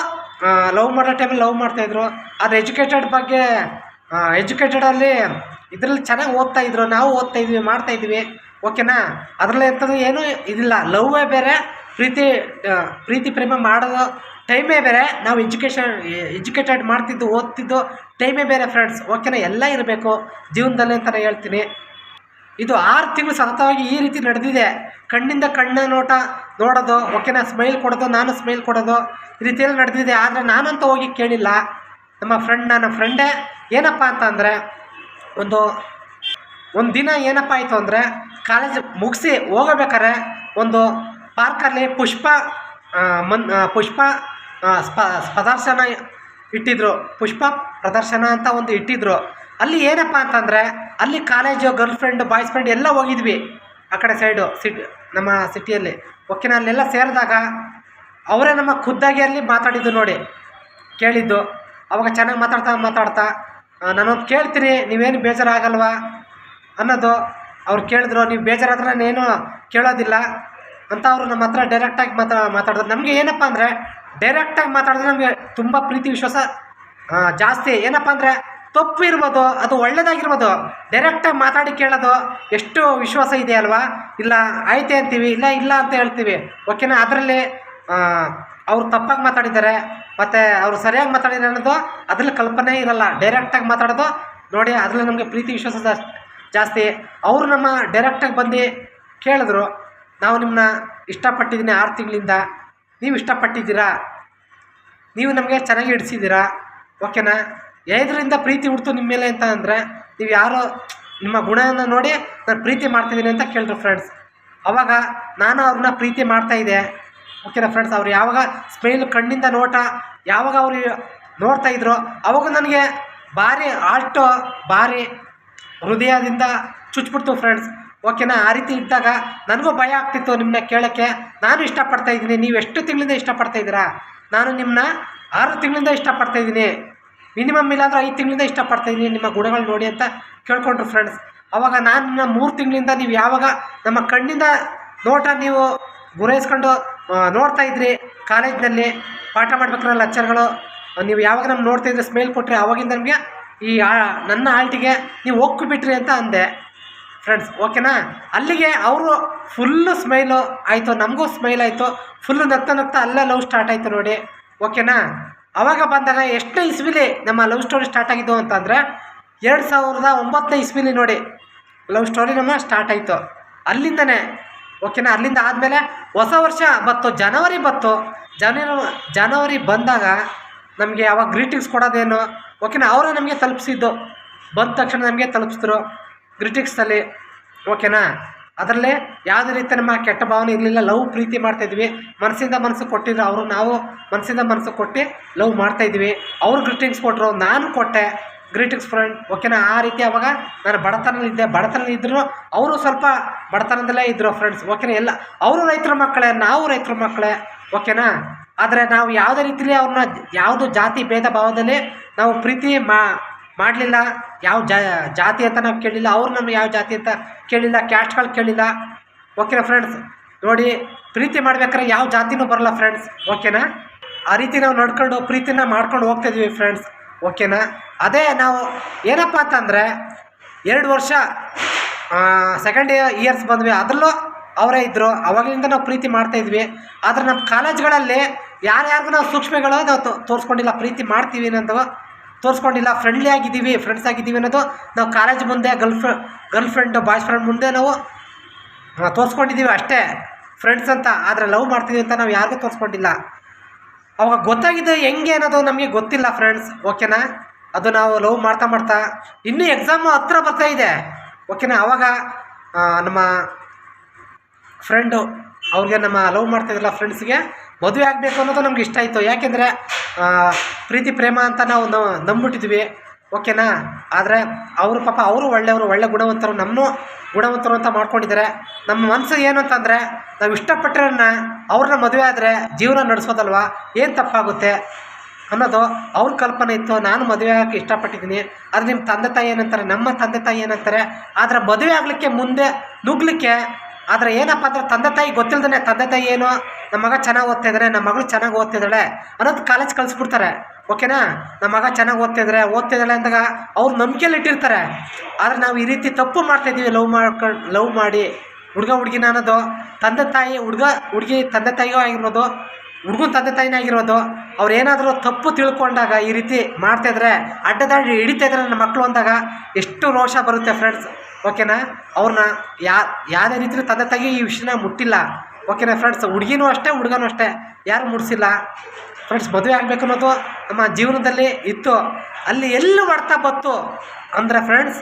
Speaker 1: ಲವ್ ಮಾಡೋ ಟೈಮಲ್ಲಿ ಲವ್ ಮಾಡ್ತಾಯಿದ್ರು ಆದರೆ ಎಜುಕೇಟೆಡ್ ಬಗ್ಗೆ ಎಜುಕೇಟೆಡಲ್ಲಿ ಇದರಲ್ಲಿ ಚೆನ್ನಾಗಿ ಓದ್ತಾ ಇದ್ರು. ನಾವು ಓದ್ತಾ ಇದ್ವಿ, ಮಾಡ್ತಾ ಇದ್ವಿ. ಓಕೆನಾ? ಅದರಲ್ಲಿ ಎಂಥದ್ದು ಏನೂ? ಇದಿಲ್ಲ, ಲವ್ವೇ ಬೇರೆ, ಪ್ರೀತಿ ಪ್ರೀತಿ ಪ್ರೇಮ ಮಾಡೋದು ಟೈಮೇ ಬೇರೆ. ನಾವು ಎಜುಕೇಷನ್ ಎಜುಕೇಟೆಡ್ ಮಾಡ್ತಿದ್ದು, ಓದ್ತಿದ್ದು ಟೈಮೇ ಬೇರೆ ಫ್ರೆಂಡ್ಸ್. ಓಕೆನಾ? ಎಲ್ಲ ಇರಬೇಕು. ಜೀವನದಲ್ಲಿ ಅಂತ ಹೇಳ್ತೀನಿ. ಇದು ಆರು ತಿಂಗಳು ಸತತವಾಗಿ ಈ ರೀತಿ ನಡೆದಿದೆ. ಕಣ್ಣಿಂದ ಕಣ್ಣ ನೋಟ ನೋಡೋದು, ಓಕೆನಾ? ಸ್ಮೈಲ್ ಕೊಡೋದು, ನಾನು ಸ್ಮೈಲ್ ಕೊಡೋದು ಈ ರೀತಿಯಲ್ಲಿ ನಡೆದಿದೆ. ಆದರೆ ನಾನಂತೂ ಹೋಗಿ ಕೇಳಿಲ್ಲ. ನಮ್ಮ ಫ್ರೆಂಡ್, ನನ್ನ ಫ್ರೆಂಡೇ ಏನಪ್ಪ ಅಂತ ಒಂದು ಒಂದು ದಿನ ಏನಪ್ಪ ಆಯಿತು ಅಂದರೆ ಕಾಲೇಜ್ ಮುಗಿಸಿ ಹೋಗಬೇಕಾದ್ರೆ ಒಂದು ಪಾರ್ಕಲ್ಲಿ ಪುಷ್ಪ ಮನ್ ಪುಷ್ಪ ಸ್ಪ ಪ್ರದರ್ಶನ ಇಟ್ಟಿದ್ರು. ಪುಷ್ಪ ಪ್ರದರ್ಶನ ಅಂತ ಒಂದು ಇಟ್ಟಿದ್ರು. ಅಲ್ಲಿ ಏನಪ್ಪ ಅಂತಂದರೆ, ಅಲ್ಲಿ college girl friend boys friend ಎಲ್ಲ ಹೋಗಿದ್ವಿ ಆ ಕಡೆ ಸೈಡು ಸಿಟಿ ನಮ್ಮ ಸಿಟಿಯಲ್ಲಿ ಓಕೆನಾ ಅಲ್ಲೆಲ್ಲ ಸೇರಿದಾಗ ಅವರೇ ನಮ್ಮ ಖುದ್ದಾಗಿ ಅಲ್ಲಿ ಮಾತಾಡಿದ್ದು ನೋಡಿ, ಕೇಳಿದ್ದು. ಅವಾಗ ಚೆನ್ನಾಗಿ ಮಾತಾಡ್ತಾ ಮಾತಾಡ್ತಾ ನಾನೊಂದು ಕೇಳ್ತೀನಿ, ನೀವೇನು ಬೇಜಾರಾಗಲ್ವಾ? ಅನ್ನೋದು ಅವ್ರು ಕೇಳಿದ್ರು, ನೀವು ಬೇಜಾರಾದ್ರೆ ನಾನೇನು ಕೇಳೋದಿಲ್ಲ ಅಂತ ಅವರು ನಮ್ಮ ಹತ್ರ ಡೈರೆಕ್ಟಾಗಿ ಮಾತಾ, ಮಾತಾಡಿದ್ರು. ನಮಗೆ ಏನಪ್ಪ ಅಂದರೆ ಡೈರೆಕ್ಟಾಗಿ ಮಾತಾಡಿದ್ರೆ ನಮಗೆ ತುಂಬ ಪ್ರೀತಿ, ವಿಶ್ವಾಸ ಜಾಸ್ತಿ. ಏನಪ್ಪ ಅಂದರೆ, ತಪ್ಪು ಇರ್ಬೋದು, ಅದು ಒಳ್ಳೇದಾಗಿರ್ಬೋದು. ಡೈರೆಕ್ಟಾಗಿ ಮಾತಾಡಿ ಕೇಳೋದು ಎಷ್ಟು ವಿಶ್ವಾಸ ಇದೆ ಅಲ್ವಾ? ಇಲ್ಲ, ಆಯ್ತೆ ಅಂತೀವಿ, ಇಲ್ಲ ಇಲ್ಲ ಅಂತ ಹೇಳ್ತೀವಿ. ಓಕೆನಾ ಅದರಲ್ಲಿ ಅವ್ರು ತಪ್ಪಾಗಿ ಮಾತಾಡಿದ್ದಾರೆ, ಮತ್ತು ಅವರು ಸರಿಯಾಗಿ ಮಾತಾಡಿದ್ದಾರೆ ಅನ್ನೋದು ಅದ್ರಲ್ಲಿ ಕಲ್ಪನೆ ಇರಲ್ಲ. ಡೈರೆಕ್ಟಾಗಿ ಮಾತಾಡೋದು, ನೋಡಿ, ಅದರಲ್ಲಿ ನಮಗೆ ಪ್ರೀತಿ, ವಿಶ್ವಾಸ ಜಾಸ್ತಿ ಅವರು ನಮ್ಮ ಡೈರೆಕ್ಟಾಗಿ ಬಂದು ಕೇಳಿದ್ರು, ನಾವು ನಿಮ್ಮನ್ನ ಇಷ್ಟಪಟ್ಟಿದ್ದೀನಿ ಆರು ತಿಂಗಳಿಂದ. ನೀವು ಇಷ್ಟಪಟ್ಟಿದ್ದೀರಾ? ನೀವು ನಮಗೆ ಚೆನ್ನಾಗಿ ಹಿಡಿಸಿದ್ದೀರಾ ಓಕೆನಾ? ಐದರಿಂದ ಪ್ರೀತಿ ಹುಡ್ತು ನಿಮ್ಮ ಮೇಲೆ ಅಂತ ಅಂದರೆ, ನೀವು ಯಾರೋ ನಿಮ್ಮ ಗುಣವನ್ನು ನೋಡಿ ನಾನು ಪ್ರೀತಿ ಮಾಡ್ತಿದ್ದೀನಿ ಅಂತ ಕೇಳಿದ್ರು ಫ್ರೆಂಡ್ಸ್ ಅವಾಗ ನಾನು ಅವ್ರನ್ನ ಪ್ರೀತಿ ಮಾಡ್ತಾ ಇದ್ದೆ. ಓಕೆನಾ ಫ್ರೆಂಡ್ಸ್ ಅವ್ರು ಯಾವಾಗ ಸ್ಮೈಲ್ ಕಣ್ಣಿಂದ ನೋಟ, ಯಾವಾಗ ಅವರು ನೋಡ್ತಾ ಇದ್ರು, ಅವಾಗ ನನಗೆ ಭಾರಿ ಆಲ್ಟೋ ಭಾರಿ ಹೃದಯದಿಂದ ಚುಚ್ಬಿಡ್ತು ಫ್ರೆಂಡ್ಸ್ ಓಕೆನಾ ಆ ರೀತಿ ಇದ್ದಾಗ ನನಗೂ ಭಯ ಆಗ್ತಿತ್ತು ನಿಮ್ಮನ್ನ ಕೇಳೋಕ್ಕೆ. ನಾನು ಇಷ್ಟಪಡ್ತಾ ಇದ್ದೀನಿ. ನೀವು ಎಷ್ಟು ತಿಂಗಳಿಂದ ಇಷ್ಟಪಡ್ತಾ ಇದ್ದೀರಾ? ನಾನು ನಿಮ್ಮನ್ನ ಆರು ತಿಂಗಳಿಂದ ಇಷ್ಟಪಡ್ತಾ ಇದ್ದೀನಿ. ಮಿನಿಮಮ್ ಇಲ್ಲಾಂದ್ರೆ ಐದು ತಿಂಗಳಿಂದ ಇಷ್ಟಪಡ್ತಾ ಇದ್ದೀನಿ. ನಿಮ್ಮ ಗುಣಗಳು ನೋಡಿ ಅಂತ ಕೇಳ್ಕೊಂಡ್ರು ಫ್ರೆಂಡ್ಸ್ ಅವಾಗ ನಾನು ನಿಮ್ಮ ಮೂರು ತಿಂಗಳಿಂದ ನೀವು ಯಾವಾಗ ನಮ್ಮ ಕಣ್ಣಿಂದ ನೋಟ ನೀವು ಗುರೈಸ್ಕೊಂಡು ನೋಡ್ತಾ ಇದ್ರಿ. ಕಾಲೇಜ್ನಲ್ಲಿ ಪಾಠ ಮಾಡ್ಬೇಕಾದ್ರೆ ಲೆಕ್ಚರ್ಗಳು ನೀವು ಯಾವಾಗ ನಮ್ಗೆ ನೋಡ್ತಾ ಇದ್ರೆ ಸ್ಮೇಲ್ ಕೊಟ್ಟರೆ ಅವಾಗಿಂದ ನಮಗೆ ಈ ನನ್ನ ಆಲ್ಟಿಗೆ ನೀವು ಹೋಗ್ಬಿಟ್ರಿ ಅಂತ ಅಂದೆ. ಫ್ರೆಂಡ್ಸ್ ಓಕೆನಾ ಅಲ್ಲಿಗೆ ಅವರು ಫುಲ್ಲು ಸ್ಮೈಲು ಆಯಿತು, ನಮಗೂ ಸ್ಮೈಲ್ ಆಯಿತು. ಫುಲ್ಲು ನಗ್ತಾ ನಗ್ತಾ ಅಲ್ಲೇ ಲವ್ ಸ್ಟಾರ್ಟ್ ಆಯಿತು ನೋಡಿ. ಓಕೆನಾ ಅವಾಗ ಬಂದಾಗ ಎಷ್ಟು ಇಸ್ವಿಲಿ ನಮ್ಮ ಲವ್ ಸ್ಟೋರಿ ಸ್ಟಾರ್ಟ್ ಆಗಿದ್ದು ಅಂತಂದರೆ ಎರಡು ಸಾವಿರದ ಒಂಬತ್ತನೇ ಇಸ್ವಿಲಿ ನೋಡಿ. ಲವ್ ಸ್ಟೋರಿ ನಮ್ಮ ಸ್ಟಾರ್ಟ್ ಆಯಿತು. ಅಲ್ಲಿಂದನೇ ಓಕೆನಾ ಅಲ್ಲಿಂದ ಆದಮೇಲೆ ಹೊಸ ವರ್ಷ ಬತ್ತು ಜನವರಿ ಬತ್ತು ಜನವರಿ ಜನವರಿ ಬಂದಾಗ ನಮಗೆ ಅವಾಗ ಗ್ರೀಟಿಂಗ್ಸ್ ಕೊಡೋದೇನು? ಓಕೆನಾ? ಅವರು ನಮಗೆ ತಲುಪಿಸಿದ್ದು. ಬಂದ ತಕ್ಷಣ ನಮಗೆ ತಲುಪಿಸಿದ್ರು ಗ್ರಿಟಿಕ್ಸಲ್ಲಿ ಓಕೆನಾ? ಅದರಲ್ಲೇ ಯಾವುದೇ ರೀತಿ ನಮ್ಮ ಕೆಟ್ಟ ಭಾವನೆ ಇರಲಿಲ್ಲ, ಲವ್ ಪ್ರೀತಿ ಮಾಡ್ತಾಯಿದ್ವಿ ಮನಸ್ಸಿಂದ ಮನಸ್ಸು ಕೊಟ್ಟಿದ್ರು ಅವರು, ನಾವು ಮನಸ್ಸಿಂದ ಮನಸ್ಸು ಕೊಟ್ಟು ಲವ್ ಮಾಡ್ತಾಯಿದ್ವಿ ಅವ್ರು ಗ್ರೀಟಿಂಗ್ಸ್ ಕೊಟ್ಟರು ನಾನು ಕೊಟ್ಟೆ. ಗ್ರೀಟಿಂಗ್ಸ್ ಫ್ರೆಂಡ್ ಓಕೆನಾ? ಆ ರೀತಿ ಅವಾಗ ನಾನು ಬಡತನದಲ್ಲಿದ್ದೆ ಬಡತನದಲ್ಲಿದ್ದರು ಅವರು ಸ್ವಲ್ಪ ಬಡತನದಲ್ಲೇ ಇದ್ದರು ಫ್ರೆಂಡ್ಸ್ ಓಕೆನಾ? ಎಲ್ಲ, ಅವರು ರೈತರ ಮಕ್ಕಳೇ, ನಾವು ರೈತರ ಮಕ್ಕಳೇ, ಓಕೆನಾ? ಆದರೆ ನಾವು ಯಾವುದೇ ರೀತಿಯಲ್ಲಿ ಅವ್ರನ್ನ ಯಾವುದು ಜಾತಿ ಭೇದ ಭಾವದಲ್ಲಿ ನಾವು ಪ್ರೀತಿ ಮಾಡಲಿಲ್ಲ, ಯಾವ ಜಾತಿ ಅಂತ ನಾವು ಕೇಳಿಲ್ಲ, ಅವ್ರು ನಮ್ಗೆ ಯಾವ ಜಾತಿ ಅಂತ ಕೇಳಿಲ್ಲ ಕ್ಯಾಸ್ಟ್ಗಳು ಕೇಳಿಲ್ಲ. ಓಕೆನಾ ಫ್ರೆಂಡ್ಸ್ ನೋಡಿ, ಪ್ರೀತಿ ಮಾಡ್ಬೇಕಾದ್ರೆ ಯಾವ ಜಾತಿನೂ ಬರಲ್ಲ ಫ್ರೆಂಡ್ಸ್ ಓಕೆನಾ ಆ ರೀತಿ ನಾವು ನಡ್ಕೊಂಡು ಪ್ರೀತಿನ ಮಾಡ್ಕೊಂಡು ಹೋಗ್ತಿದ್ವಿ ಫ್ರೆಂಡ್ಸ್ ಓಕೆನಾ ಅದೇ ನಾವು ಏನಪ್ಪ ಅಂತಂದರೆ, ಎರಡು ವರ್ಷ ಸೆಕೆಂಡ್ ಇಯರ್ಸ್ ಬಂದ್ವಿ. ಅದರಲ್ಲೂ ಅವರೇ ಇದ್ದರು ಅವಾಗಲಿಂದ ನಾವು ಪ್ರೀತಿ ಮಾಡ್ತಾಯಿದ್ವಿ ಆದರೆ ನಮ್ಮ ಕಾಲೇಜ್ಗಳಲ್ಲಿ ಯಾರ್ಯಾರಿಗೂ ನಾವು ಸೂಕ್ಷ್ಮಗಳು ನಾವು ತೋರಿಸ್ಕೊಂಡಿಲ್ಲ, ಪ್ರೀತಿ ಮಾಡ್ತೀವಿ ಅನ್ನೋದು, ತೋರಿಸ್ಕೊಂಡಿಲ್ಲ ಫ್ರೆಂಡ್ಲಿ ಆಗಿದ್ದೀವಿ ಫ್ರೆಂಡ್ಸ್ ಆಗಿದ್ದೀವಿ ಅನ್ನೋದು ನಾವು ಕಾಲೇಜ್ ಮುಂದೆ ಗರ್ಲ್ ಫ್ರೆ ಗರ್ಲ್ ಫ್ರೆಂಡ್ ಬಾಯ್ಸ್ ಫ್ರೆಂಡ್ ಮುಂದೆ ನಾವು ತೋರಿಸ್ಕೊಂಡಿದ್ದೀವಿ ಅಷ್ಟೇ. ಫ್ರೆಂಡ್ಸ್ ಅಂತ, ಆದರೆ ಲವ್ ಮಾಡ್ತೀವಿ ಅಂತ ನಾವು ಯಾರಿಗೂ ತೋರಿಸ್ಕೊಂಡಿಲ್ಲ. ಅವಾಗ ಗೊತ್ತಾಗಿದ್ದು ಹೆಂಗೆ ಅನ್ನೋದು ನಮಗೆ ಗೊತ್ತಿಲ್ಲ ಫ್ರೆಂಡ್ಸ್ ಓಕೆನಾ ಅದು ನಾವು ಲವ್ ಮಾಡ್ತಾ ಮಾಡ್ತಾ, ಇನ್ನೂ ಎಕ್ಸಾಮು ಹತ್ರ ಬರ್ತಾ ಇದೆ ಓಕೆನಾ ಆವಾಗ ನಮ್ಮ ಫ್ರೆಂಡು ಅವ್ರಿಗೆ ನಮ್ಮ ಲವ್ ಮಾಡ್ತಾಯಿದ್ರಲ್ಲ ಫ್ರೆಂಡ್ಸ್ಗೆ ಮದುವೆ ಆಗಬೇಕು ಅನ್ನೋದು ನಮ್ಗೆ ಇಷ್ಟ ಆಯಿತು. ಯಾಕೆಂದರೆ ಪ್ರೀತಿ, ಪ್ರೇಮ ಅಂತ ನಾವು ನಂಬಿಟ್ಟಿದ್ವಿ. ಓಕೆನಾ? ಆದರೆ ಅವರು ಪಾಪ ಅವರು ಒಳ್ಳೆಯವರು, ಒಳ್ಳೆ ಗುಣವಂತರು, ನಮ್ಮನ್ನು ಗುಣವಂತರು ಅಂತ ಮಾಡ್ಕೊಂಡಿದ್ದಾರೆ. ನಮ್ಮ ಮನಸ್ಸು ಏನು ಅಂತಂದರೆ, ನಾವು ಇಷ್ಟಪಟ್ಟರನ್ನ ಅವ್ರನ್ನ ಮದುವೆ ಆದರೆ ಜೀವನ ನಡೆಸೋದಲ್ವ ಏನು ತಪ್ಪಾಗುತ್ತೆ? ಅನ್ನೋದು ಅವ್ರ ಕಲ್ಪನೆ ಇತ್ತು. ನಾನು ಮದುವೆ ಆಗೋಕ್ಕೆ ಇಷ್ಟಪಟ್ಟಿದ್ದೀನಿ. ಆದರೆ ನಿಮ್ಮ ತಂದೆ ತಾಯಿ ಏನಂತಾರೆ, ನಮ್ಮ ತಂದೆ ತಾಯಿ ಏನಂತಾರೆ, ಆದರೆ ಮದುವೆ ಆಗಲಿಕ್ಕೆ ಮುಂದೆ ನುಗ್ಗಲಿಕ್ಕೆ ಆದರೆ ಏನಪ್ಪ ಅಂದ್ರೆ ತಂದೆ ತಾಯಿ ಗೊತ್ತಿಲ್ಲದೇ ತಂದೆ ತಾಯಿ ಏನು ನಮ್ಮ ಮಗ ಚೆನ್ನಾಗಿ ಓದ್ತಿದ್ದಾರೆ ನಮ್ಮ ಮಗಳು ಚೆನ್ನಾಗಿ ಓದ್ತಿದ್ದಾಳೆ ಅನ್ನೋದು ಕಾಲೇಜ್ ಕಳಿಸ್ಬಿಡ್ತಾರೆ. ಓಕೆನಾ ನಮ್ಮ ಮಗ ಚೆನ್ನಾಗಿ ಓದ್ತಿದ್ರೆ ಓದ್ತಿದ್ದಾಳೆ ಅಂದಾಗ ಅವ್ರು ನಂಬಿಕೆಯಲ್ಲಿ ಇಟ್ಟಿರ್ತಾರೆ. ಆದರೆ ನಾವು ಈ ರೀತಿ ತಪ್ಪು ಮಾಡ್ತಾಯಿದ್ದೀವಿ ಲವ್ ಮಾಡ್ಕೊಂಡು ಲವ್ ಮಾಡಿ ಹುಡುಗ ಹುಡುಗಿನ ಅನ್ನೋದು, ತಂದೆ ತಾಯಿ ಹುಡುಗ ಹುಡುಗಿ ತಂದೆ ತಾಯಿಯೂ ಆಗಿರ್ಬೋದು, ಹುಡುಗನ ತಂದೆ ತಾಯಿನೇ ಆಗಿರೋದು ಅವ್ರು ಏನಾದರೂ ತಪ್ಪು ತಿಳ್ಕೊಂಡಾಗ ಈ ರೀತಿ ಮಾಡ್ತಾಯಿದ್ರೆ ಅಡ್ಡದಾಡಿ ಹಿಡಿತಾ ಇದ್ರೆ ನನ್ನ ಮಕ್ಕಳು ಅಂದಾಗ ಎಷ್ಟು ರೋಷ ಬರುತ್ತೆ ಫ್ರೆಂಡ್ಸ್ ಓಕೆನಾ? ಅವ್ರನ್ನ ಯಾ ಯಾವುದೇ ರೀತಿಯಲ್ಲಿ ತಂದೆ ತಾಯಿ ಈ ವಿಷಯನ ಮುಟ್ಟಿಲ್ಲ. ಓಕೆನಾ ಫ್ರೆಂಡ್ಸ್ ಹುಡುಗಿನೂ ಅಷ್ಟೇ, ಹುಡುಗನೂ ಅಷ್ಟೇ. ಯಾರು ಮುಡಿಸಿಲ್ಲ. ಫ್ರೆಂಡ್ಸ್ ಮದುವೆ ಆಗಬೇಕು ಅನ್ನೋದು ನಮ್ಮ ಜೀವನದಲ್ಲಿ ಇತ್ತು. ಅಲ್ಲಿ ಎಲ್ಲಿ ಹೊಡ್ತಾ ಬಂತು? ಅಂದರೆ ಫ್ರೆಂಡ್ಸ್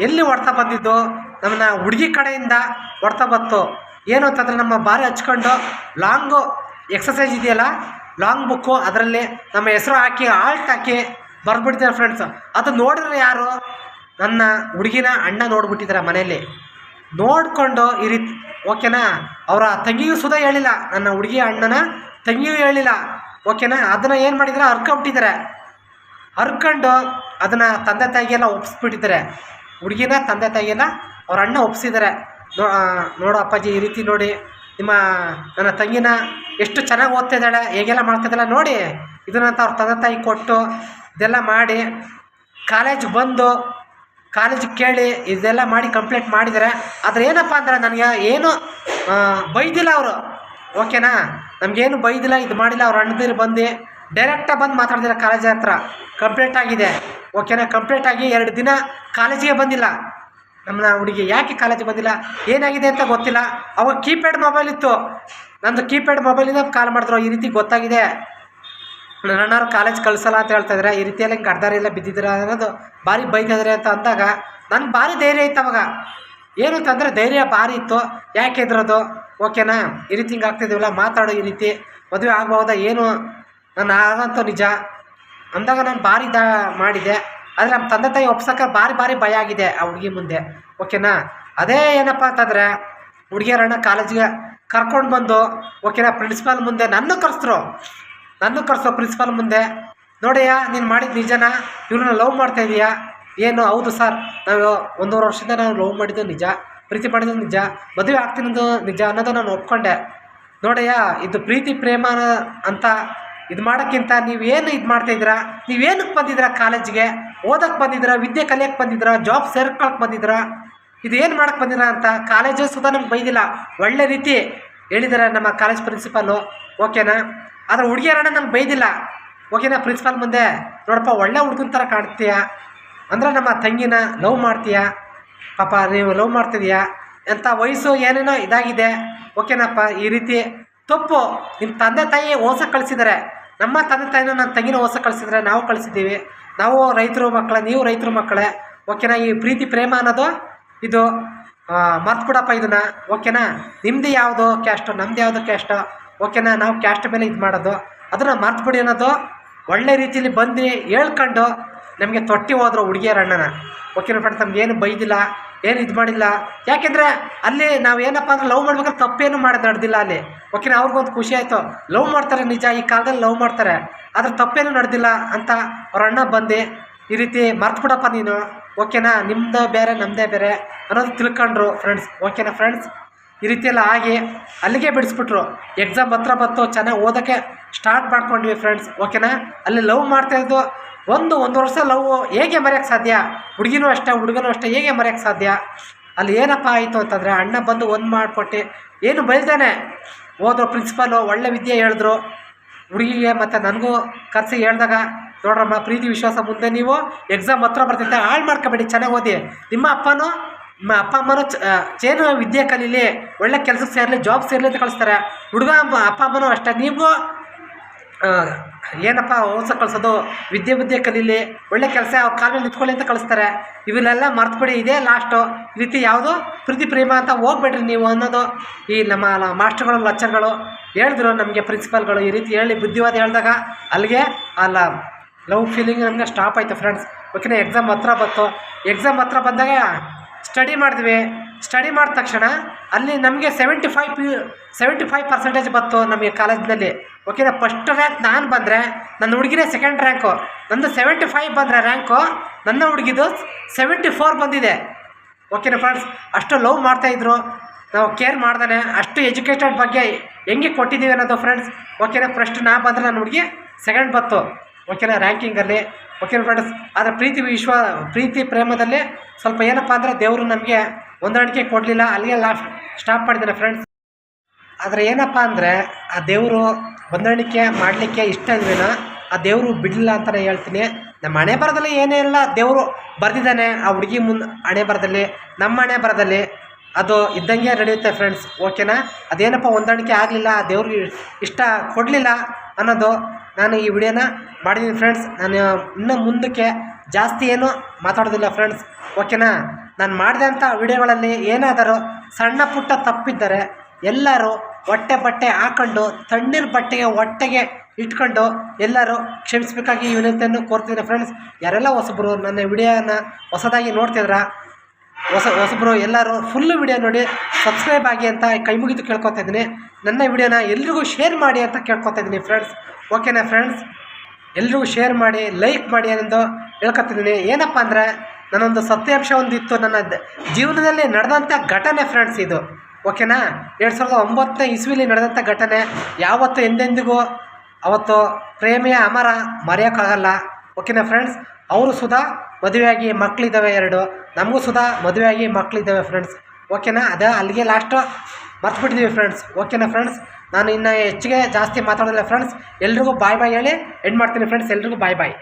Speaker 1: ಎಲ್ಲಿ ಹೊಡ್ತಾ ಬಂದಿದ್ದು? ನಮ್ಮನ್ನ ಹುಡುಗಿ ಕಡೆಯಿಂದ ಹೊಡ್ತಾ ಬಂತು. ಏನು ಅಂತಂದರೆ ನಮ್ಮ ಬಾರಿ ಹಚ್ಕೊಂಡು ಲಾಂಗು ಎಕ್ಸಸೈಸ್ ಇದೆಯಲ್ಲ ಲಾಂಗ್ ಬುಕ್ಕು ಅದರಲ್ಲಿ ನಮ್ಮ ಹೆಸರು ಹಾಕಿ ಆಲ್ಟ್ ಹಾಕಿ ಬರ್ಬಿಡ್ತಾರೆ ಫ್ರೆಂಡ್ಸ್ ಅದು ನೋಡಿದ್ರೆ ಯಾರು? ನನ್ನ ಹುಡುಗಿನ ಅಣ್ಣ ನೋಡ್ಬಿಟ್ಟಿದ್ದಾರೆ ಮನೆಯಲ್ಲಿ. ನೋಡಿಕೊಂಡು ಈ ರೀತಿ, ಓಕೆನಾ? ಅವರ ತಂಗಿಯೂ ಸುದ ಹೇಳಿಲ್ಲ, ನನ್ನ ಹುಡುಗಿ ಅಣ್ಣನ ತಂಗಿಯೂ ಹೇಳಿಲ್ಲ, ಓಕೆನಾ? ಅದನ್ನು ಏನು ಮಾಡಿದ್ರೆ ಹರ್ಕೊಬಿಟ್ಟಿದ್ದಾರೆ ಹರ್ಕೊಂಡು ಅದನ್ನು ತಂದೆ ತಾಯಿಗೆಲ್ಲ ಒಪ್ಪಿಸ್ಬಿಟ್ಟಿದ್ದಾರೆ ಹುಡುಗಿನ ತಂದೆ ತಾಯಿಗೆಲ್ಲ ಅವ್ರ ಅಣ್ಣ ಒಪ್ಸಿದ್ದಾರೆ ನೋಡು ಅಪ್ಪಾಜಿ, ಈ ರೀತಿ ನೋಡಿ, ನಿಮ್ಮ, ನನ್ನ ತಂಗಿನ ಎಷ್ಟು ಚೆನ್ನಾಗಿ ಓದ್ತಿದ್ದಾಳೆ, ಹೇಗೆಲ್ಲ ಮಾಡ್ತಿದ್ದಾಳೆ ನೋಡಿ. ಇದನ್ನಂತ ಅವ್ರ ತಂದೆ ತಾಯಿ ಕೊಟ್ಟು ಇದೆಲ್ಲ ಮಾಡಿ, ಕಾಲೇಜ್ ಬಂದು ಕಾಲೇಜಿಗೆ ಕೇಳಿ ಇದೆಲ್ಲ ಮಾಡಿ ಕಂಪ್ಲೇಂಟ್ ಮಾಡಿದರೆ ಆದರೆ ಏನಪ್ಪ ಅಂದರೆ ನನಗೆ ಏನು ಬೈದಿಲ್ಲ ಅವರು. ಓಕೆನಾ? ನಮಗೇನು ಬೈದಿಲ್ಲ, ಇದು ಮಾಡಿಲ್ಲ, ಅವ್ರು ಅಣ್ಣದಿರು ಬಂದು ಡೈರೆಕ್ಟಾಗಿ ಬಂದು ಮಾತಾಡಿದ್ರೆ ಕಾಲೇಜ್ ಹತ್ರ. ಕಂಪ್ಲೇಂಟ್ ಆಗಿದೆ. ಓಕೆನಾ? ಕಂಪ್ಲೇಂಟ್ ಆಗಿ ಎರಡು ದಿನ ಕಾಲೇಜಿಗೆ ಬಂದಿಲ್ಲ. ನಮ್ಮ ಹುಡುಗಿ ಯಾಕೆ ಕಾಲೇಜಿಗೆ ಬಂದಿಲ್ಲ? ಏನಾಗಿದೆ ಅಂತ ಗೊತ್ತಿಲ್ಲ. ಅವಾಗ ಕೀಪ್ಯಾಡ್ ಮೊಬೈಲ್ ಇತ್ತು. ನಂದು ಕೀಪ್ಯಾಡ್ ಮೊಬೈಲಿಂದ ಕಾಲ್ ಮಾಡಿದ್ರು. ಈ ರೀತಿ ಗೊತ್ತಾಗಿದೆ. ನನ್ನವ್ರು ಕಾಲೇಜ್ ಕಳಿಸಲ್ಲ ಅಂತ ಹೇಳ್ತಾ ಹೇಳ್ತಾಯಿದ್ರೆ ಈ ರೀತಿಯಲ್ಲಿ ಹಿಂಗೆ ಬಿದ್ದಿದ್ದೀರ ಅನ್ನೋದು ಭಾರಿ ಬೈತಿದ್ರೆ ಅಂತ ಅಂದಾಗ, ನನಗೆ ಭಾರಿ ಧೈರ್ಯ ಇತ್ತು ಅವಾಗ. ಏನು ಅಂತಂದರೆ ಧೈರ್ಯ ಭಾರಿ ಇತ್ತು. ಯಾಕೆ ಇದ್ರದು ಓಕೆನಾ ಈ ರೀತಿ ಹಿಂಗೆ ಆಗ್ತಿದ್ದೀವಲ್ಲ ಮಾತಾಡೋ ಈ ರೀತಿ. ಮದುವೆ ಆಗ್ಬೋದಾ ಏನು? ನಾನು ಆಗಂತ ನಿಜ. ಅಂದಾಗ ನಾನು ಭಾರಿ ದ ಮಾಡಿದೆ. ಆದರೆ ನಮ್ಮ ತಂದೆ ತಾಯಿ ಒಪ್ಸೋಕೆ ಭಾರಿ ಭಾರಿ ಭಯ ಆಗಿದೆ ಆ ಹುಡುಗಿ ಮುಂದೆ. ಓಕೆನಾ ಅದೇ ಏನಪ್ಪ ಅಂತಂದರೆ ಹುಡುಗಿಯರನ್ನ ಕಾಲೇಜಿಗೆ ಕರ್ಕೊಂಡು ಬಂದು ಓಕೆನಾ ಪ್ರಿನ್ಸಿಪಾಲ್ ಮುಂದೆ ನನ್ನ ಕರೆಸಿದ್ರು ನನ್ನ ಕರೆಸೋ ಪ್ರಿನ್ಸಿಪಾಲ್ ಮುಂದೆ ನೋಡಿಯಾ ನೀನು ಮಾಡಿದ ನಿಜನ, ಇವ್ರನ್ನ ಲವ್ ಮಾಡ್ತಾ ಇದೀಯಾ? ಏನು, ಹೌದು ಸರ್ ನಾವು ಒಂದೂವರೆ ವರ್ಷದಿಂದ ನಾನು ಲವ್ ಮಾಡಿದ್ದು ನಿಜ, ಪ್ರೀತಿ ಮಾಡಿದ್ದು ನಿಜ, ಮದುವೆ ಆಗ್ತೀನದು ನಿಜ ಅನ್ನೋದು ನಾನು ಒಪ್ಕೊಂಡೆ. ನೋಡಯ್ಯ, ಇದು ಪ್ರೀತಿ, ಪ್ರೇಮ ಅಂತ ಇದು ಮಾಡೋಕ್ಕಿಂತ ನೀವೇನು ಇದು ಮಾಡ್ತಾ ಮಾಡ್ತಾಯಿದ್ದೀರಾ ನೀವೇನಕ್ಕೆ ಬಂದಿದ್ದೀರಾ ಕಾಲೇಜಿಗೆ? ಓದಕ್ಕೆ ಬಂದಿದ್ದೀರಾ? ವಿದ್ಯೆ ಕಲಿಯಕ್ಕೆ ಬಂದಿದ್ದೀರಾ? ಜಾಬ್ ಸೇರ್ಕೊಳಕ್ಕೆ ಬಂದಿದ್ದೀರಾ? ಇದು ಏನು ಮಾಡಕ್ಕೆ ಬಂದಿರ ಅಂತ ಕಾಲೇಜು ಸುಧಾ ನಮ್ಗೆ ಬೈದಿಲ್ಲ. ಒಳ್ಳೆ ರೀತಿ ಹೇಳಿದ್ದಾರೆ ನಮ್ಮ ಕಾಲೇಜ್ ಪ್ರಿನ್ಸಿಪಾಲು ಓಕೆನಾ ಆದರೆ ಹುಡುಗಿಯರಣ್ಣ ನಮ್ಗೆ ಬೈದಿಲ್ಲ. ಓಕೆನಾ ಪ್ರಿನ್ಸಿಪಾಲ್ ಮುಂದೆ, ನೋಡಪ್ಪ, ಒಳ್ಳೆ ಹುಡುಗನ ಥರ ಕಾಣ್ತೀಯ? ಅಂದರೆ ನಮ್ಮ ತಂಗಿನ ಲವ್ ಮಾಡ್ತೀಯಾ? ಪಾಪ, ನೀವು ಲವ್ ಮಾಡ್ತಿದೀಯಾ? ಎಂಥ ವಯಸ್ಸು ಏನೇನೋ ಇದಾಗಿದೆ? ಓಕೆನಪ್ಪ ಈ ರೀತಿ ತಪ್ಪು. ನಿಮ್ಮ ತಂದೆ ತಾಯಿ ಹೊಸ ಕಳಿಸಿದ್ದಾರೆ ನಮ್ಮ ತಂದೆ ತಾಯಿನ ನನ್ನ ತಂಗಿನ ಓಸ ಕಳಿಸಿದರೆ. ನಾವು ಕಳಿಸಿದ್ದೀವಿ. ನಾವು ರೈತರು ಮಕ್ಕಳೇ, ನೀವು ರೈತರು ಮಕ್ಕಳೇ. ಓಕೆನಾ ಈ ಪ್ರೀತಿ, ಪ್ರೇಮ ಅನ್ನೋದು ಇದು. ಮರ್ತು ಬಿಡಪ್ಪ ಇದನ್ನ. ಓಕೆನಾ? ನಿಮ್ಮದು ಯಾವುದು ಕ್ಯಾಸ್ಟು ನಮ್ದು ಯಾವುದು ಕ್ಯಾಸ್ಟು ಓಕೆನಾ? ನಾವು ಕ್ಯಾಸ್ಟ್ ಮೇಲೆ ಇದು ಮಾಡೋದು. ಅದನ್ನು ಮರ್ತು ಬಿಡಿ ಅನ್ನೋದು ಒಳ್ಳೆ ರೀತಿಯಲ್ಲಿ ಬಂದು ಹೇಳ್ಕೊಂಡು ನಮಗೆ ತೊಟ್ಟಿ ಹೋದ್ರು ಹುಡುಗಿಯರ ಅಣ್ಣನ. ಓಕೆನಾ ಫ್ರೆಂಡ್ಸ್ ನಮ್ಗೆ ಏನು ಬೈದಿಲ್ಲ, ಏನು ಇದು ಮಾಡಿಲ್ಲ. ಯಾಕೆಂದರೆ ಅಲ್ಲಿ ನಾವು ಏನಪ್ಪ ಅಂದ್ರೆ ಲವ್ ಮಾಡ್ಬೇಕಾದ್ರೆ ತಪ್ಪೇನು ಮಾಡೋದು ನಡೆದಿಲ್ಲ ಅಲ್ಲಿ. ಓಕೆನಾ? ಅವ್ರಿಗೊಂದು ಖುಷಿ ಆಯಿತು. ಲವ್ ಮಾಡ್ತಾರೆ ನಿಜ, ಈ ಕಾಲದಲ್ಲಿ ಲವ್ ಮಾಡ್ತಾರೆ. ಆದರೆ ತಪ್ಪೇನು ನಡೆದಿಲ್ಲ ಅಂತ ಅವ್ರ ಅಣ್ಣ ಬಂದು ಈ ರೀತಿ ಮರ್ತು ಬಿಡಪ್ಪ ನೀನು. ಓಕೆನಾ? ನಿಮ್ಮದೇ ಬೇರೆ ನಮ್ಮದೇ ಬೇರೆ ಅನ್ನೋದು ತಿಳ್ಕೊಂಡ್ರು ಫ್ರೆಂಡ್ಸ್ ಓಕೆನಾ ಫ್ರೆಂಡ್ಸ್ ಈ ರೀತಿಯೆಲ್ಲ ಆಗಿ ಅಲ್ಲಿಗೆ ಬಿಡಿಸ್ಬಿಟ್ರು. ಎಕ್ಸಾಮ್ ಹತ್ರ ಬಂತು, ಚೆನ್ನಾಗಿ ಓದೋಕ್ಕೆ ಸ್ಟಾರ್ಟ್ ಮಾಡ್ಕೊಂಡ್ವಿ ಫ್ರೆಂಡ್ಸ್ ಓಕೆನಾ? ಅಲ್ಲಿ ಲವ್ ಮಾಡ್ತಾ ಇದ್ದು ಒಂದು ಒಂದು ವರ್ಷ ಲವ್ ಹೇಗೆ ಮರೆಯೋಕ್ಕೆ ಸಾಧ್ಯ? ಹುಡುಗಿನೂ ಅಷ್ಟೇ, ಹುಡುಗನೂ ಅಷ್ಟೇ, ಹೇಗೆ ಮರೆಯೋಕ್ಕೆ ಸಾಧ್ಯ? ಅಲ್ಲಿ ಏನಪ್ಪ ಆಯಿತು ಅಂತಂದರೆ ಅಣ್ಣ ಬಂದು ಒಂದು ಮಾಡಿಕೊಟ್ಟು ಏನು ಬೈಲ್ದೇನೆ? ಓದೋ ಪ್ರಿನ್ಸಿಪಾಲು ಒಳ್ಳೆ ವಿದ್ಯೆ ಹೇಳಿದ್ರು. ಹುಡುಗಿಗೆ ಮತ್ತು ನನಗೂ ಕರೆಸಿ ಹೇಳ್ದಾಗ ನೋಡ್ರಮ್ಮ ಪ್ರೀತಿ, ವಿಶ್ವಾಸ ಮುಂದೆ ನೀವು ಎಕ್ಸಾಮ್ ಹತ್ರ ಬರ್ತೈತೆ, ಹಾಳು ಮಾಡ್ಕೊಬೇಡಿ, ಚೆನ್ನಾಗಿ ಓದಿ. ನಿಮ್ಮ ಅಪ್ಪನೂ ನಿಮ್ಮ ಅಪ್ಪ ಅಮ್ಮನೂ ಚೇನು ವಿದ್ಯೆ ಕಲೀಲಿ, ಒಳ್ಳೆ ಕೆಲಸಕ್ಕೆ ಸೇರಲಿ ಜಾಬ್ ಸೇರಲಿ ಅಂತ ಕಳಿಸ್ತಾರೆ. ಹುಡುಗ ಅಪ್ಪ, ಅಮ್ಮನೂ ಅಷ್ಟೇ, ನೀವು ಏನಪ್ಪ ಓದ್ಸ ಕಳಿಸೋದು, ವಿದ್ಯೆ ಬುದ್ಧಿ ಕಲೀಲಿ, ಒಳ್ಳೆ ಕೆಲಸ, ಅವ್ರ ಕಾಲಲ್ಲಿ ನಿಂತ್ಕೊಳ್ಳಿ ಅಂತ ಕಳಿಸ್ತಾರೆ. ಇವನ್ನೆಲ್ಲ ಮರ್ತ್ಬಿಡಿ, ಇದೇ ಲಾಸ್ಟು ಈ ರೀತಿ ಯಾವುದು ಪ್ರೀತಿ, ಪ್ರೇಮ ಅಂತ ಹೋಗ್ಬೇಡ್ರಿ ನೀವು ಅನ್ನೋದು ಈ ನಮ್ಮ ಮಾಸ್ಟರ್ಗಳು ಲಚ್ಚರ್ಗಳು ಹೇಳಿದ್ರು ನಮಗೆ ಪ್ರಿನ್ಸಿಪಾಲ್ಗಳು ಈ ರೀತಿ ಹೇಳಿ, ಬುದ್ಧಿವಾದ ಹೇಳಿದಾಗ ಅಲ್ಲಿಗೆ, ಅಲ್ಲ ಲವ್ ಫೀಲಿಂಗ್ ನಮಗೆ ಸ್ಟಾಪ್ ಆಯಿತು ಫ್ರೆಂಡ್ಸ್ ಓಕೆನಾ ಎಕ್ಸಾಮ್ ಹತ್ರ ಬಂತು. ಎಕ್ಸಾಮ್ ಹತ್ರ ಬಂದಾಗ ಸ್ಟಡಿ ಮಾಡಿದ್ವಿ. ಸ್ಟಡಿ ಮಾಡಿದ ತಕ್ಷಣ ಅಲ್ಲಿ ನಮಗೆ seventy five P seventy five percentage ಬಂತು ನಮಗೆ ಕಾಲೇಜ್ನಲ್ಲಿ ಓಕೆನಾ ಫಸ್ಟ್ ರ್ಯಾಂಕ್ ನಾನು ಬಂದರೆ ನನ್ನ ಹುಡುಗಿನೇ ಸೆಕೆಂಡ್ ರ್ಯಾಂಕು ನಂದು ಸೆವೆಂಟಿ ಫೈವ್ ಬಂದರೆ ರ್ಯಾಂಕು ನನ್ನ ಹುಡುಗಿದು ಸೆವೆಂಟಿ ಫೋರ್ ಬಂದಿದೆ ಓಕೆನಾ ಫ್ರೆಂಡ್ಸ್ ಅಷ್ಟು ಲವ್ ಮಾಡ್ತಾಯಿದ್ರು ನಾವು ಕೇರ್ ಮಾಡ್ದಾನೆ. ಅಷ್ಟು ಎಜುಕೇಟೆಡ್ ಬಗ್ಗೆ ಹೆಂಗೆ ಕೊಟ್ಟಿದ್ದೀವಿ ಅನ್ನೋದು ಫ್ರೆಂಡ್ಸ್ ಓಕೆನಾ ಫಸ್ಟ್ ನಾ ಬಂದರೆ ನನ್ನ ಹುಡುಗಿ ಸೆಕೆಂಡ್ ಬಂತು. ಓಕೆನಾ ರ್ಯಾಂಕಿಂಗಲ್ಲಿ ಓಕೆನಾ ಫ್ರೆಂಡ್ಸ್ ಆದರೆ ಪ್ರೀತಿ ವಿಶ್ವ, ಪ್ರೀತಿ ಪ್ರೇಮದಲ್ಲಿ ಸ್ವಲ್ಪ ಏನಪ್ಪ ಅಂದರೆ ದೇವರು ನಮಗೆ ಹೊಂದಾಣಿಕೆ ಕೊಡಲಿಲ್ಲ, ಅಲ್ಲಿಗೆ ಲಾಸ್ಟ್ ಸ್ಟಾಪ್ ಮಾಡಿದ್ದಾನೆ ಫ್ರೆಂಡ್ಸ್ ಆದರೆ ಏನಪ್ಪ ಅಂದರೆ ಆ ದೇವರು ಹೊಂದಾಣಿಕೆ ಮಾಡಲಿಕ್ಕೆ ಇಷ್ಟ ಇಲ್ವೇನೋ ಆ ದೇವರು ಬಿಡಲಿಲ್ಲ ಅಂತಲೇ ಹೇಳ್ತೀನಿ. ನಮ್ಮ ಹಣೆ ಬರದಲ್ಲಿ ಏನೇ ಇಲ್ಲ, ದೇವರು ಬರೆದಿದ್ದಾನೆ ಆ ಹುಡುಗಿ ಮುಂದೆ ಹಣೆ ಬರದಲ್ಲಿ ನಮ್ಮ ಹಣೆ ಬರದಲ್ಲಿ ಅದು ಇದ್ದಂಗೆ ನಡೆಯುತ್ತೆ ಫ್ರೆಂಡ್ಸ್ ಓಕೆನಾ ಅದೇನಪ್ಪ ಹೊಂದಾಣಿಕೆ ಆಗಲಿಲ್ಲ, ದೇವ್ರಿಗೆ ಇಷ್ಟ ಕೊಡಲಿಲ್ಲ ಅನ್ನೋದು ನಾನು ಈ ವಿಡಿಯೋನ ಮಾಡಿದ್ದೀನಿ ಫ್ರೆಂಡ್ಸ್ ನಾನು ಇನ್ನು ಮುಂದಕ್ಕೆ ಜಾಸ್ತಿ ಏನು ಮಾತಾಡೋದಿಲ್ಲ ಫ್ರೆಂಡ್ಸ್ ಓಕೆನಾ ನಾನು ಮಾಡಿದಂಥ ವಿಡಿಯೋಗಳಲ್ಲಿ ಏನಾದರೂ ಸಣ್ಣ ಪುಟ್ಟ ತಪ್ಪಿದ್ದರೆ ಎಲ್ಲರೂ ಹೊಟ್ಟೆ ಬಟ್ಟೆ ಹಾಕ್ಕೊಂಡು ತಣ್ಣೀರು ಬಟ್ಟೆಗೆ ಹೊಟ್ಟೆಗೆ ಇಟ್ಕೊಂಡು ಎಲ್ಲರೂ ಕ್ಷಮಿಸಬೇಕಾಗಿ ವಿನಂತಿಯನ್ನು ಕೋರ್ತಿದ್ದೀನಿ ಫ್ರೆಂಡ್ಸ್ ಯಾರೆಲ್ಲ ಹೊಸಬರು ನನ್ನ ವಿಡಿಯೋನ ಹೊಸದಾಗಿ ನೋಡ್ತಿದ್ರಾ ಹೊಸ ಹೊಸಬ್ರು ಎಲ್ಲರೂ ಫುಲ್ಲು ವಿಡಿಯೋ ನೋಡಿ ಸಬ್ಸ್ಕ್ರೈಬ್ ಆಗಿ ಅಂತ ಕೈ ಮುಗಿದು ಕೇಳ್ಕೊತಾ ಇದ್ದೀನಿ. ನನ್ನ ವಿಡಿಯೋನ ಎಲ್ರಿಗೂ ಶೇರ್ ಮಾಡಿ ಅಂತ ಕೇಳ್ಕೊತಾ ಇದ್ದೀನಿ ಫ್ರೆಂಡ್ಸ್ ಓಕೆನಾ ಫ್ರೆಂಡ್ಸ್ ಎಲ್ರಿಗೂ ಶೇರ್ ಮಾಡಿ ಲೈಕ್ ಮಾಡಿ ಅನ್ನೋದು ಹೇಳ್ಕೊತಿದ್ದೀನಿ ಏನಪ್ಪ ಅಂದರೆ ನನ್ನೊಂದು ಸತ್ಯಾಂಶ ಒಂದಿತ್ತು. ನನ್ನ ಜೀವನದಲ್ಲಿ ನಡೆದಂಥ ಘಟನೆ ಫ್ರೆಂಡ್ಸ್ ಇದು. ಓಕೆನಾ ಎರಡು ಸಾವಿರದ ಒಂಬತ್ತನೇ ಇಸ್ವಿಲಿ ನಡೆದಂಥ ಘಟನೆ. ಯಾವತ್ತು ಎಂದೆಂದಿಗೂ ಅವತ್ತು ಪ್ರೇಮಿಯ ಅಮರ ಮರೆಯೋಕ್ಕಾಗಲ್ಲ. ಓಕೆನಾ ಫ್ರೆಂಡ್ಸ್ ಅವರು ಸುಧಾ, ಮದುವೆಯಾಗಿ ಮಕ್ಕಳಿದ್ದಾವೆ ಎರಡು. ನಮಗೂ ಸುಧಾ, ಮದುವೆಯಾಗಿ ಮಕ್ಕಳಿದ್ದಾವೆ ಫ್ರೆಂಡ್ಸ್ ಓಕೆನಾ ಅದೇ ಅಲ್ಲಿಗೆ ಲಾಸ್ಟು ಮರ್ತ್ಬಿಟ್ಟಿದ್ದೀವಿ ಫ್ರೆಂಡ್ಸ್ ಓಕೆನಾ ಫ್ರೆಂಡ್ಸ್ ನಾನು ಇನ್ನು ಹೆಚ್ಚಿಗೆ ಜಾಸ್ತಿ ಮಾತಾಡೋದಿಲ್ಲ ಫ್ರೆಂಡ್ಸ್ ಎಲ್ರಿಗೂ ಬಾಯ್ ಬಾಯ್ ಹೇಳಿ ಎಂಡ್ ಮಾಡ್ತೀನಿ ಫ್ರೆಂಡ್ಸ್ ಎಲ್ರಿಗೂ ಬಾಯ್ ಬಾಯ್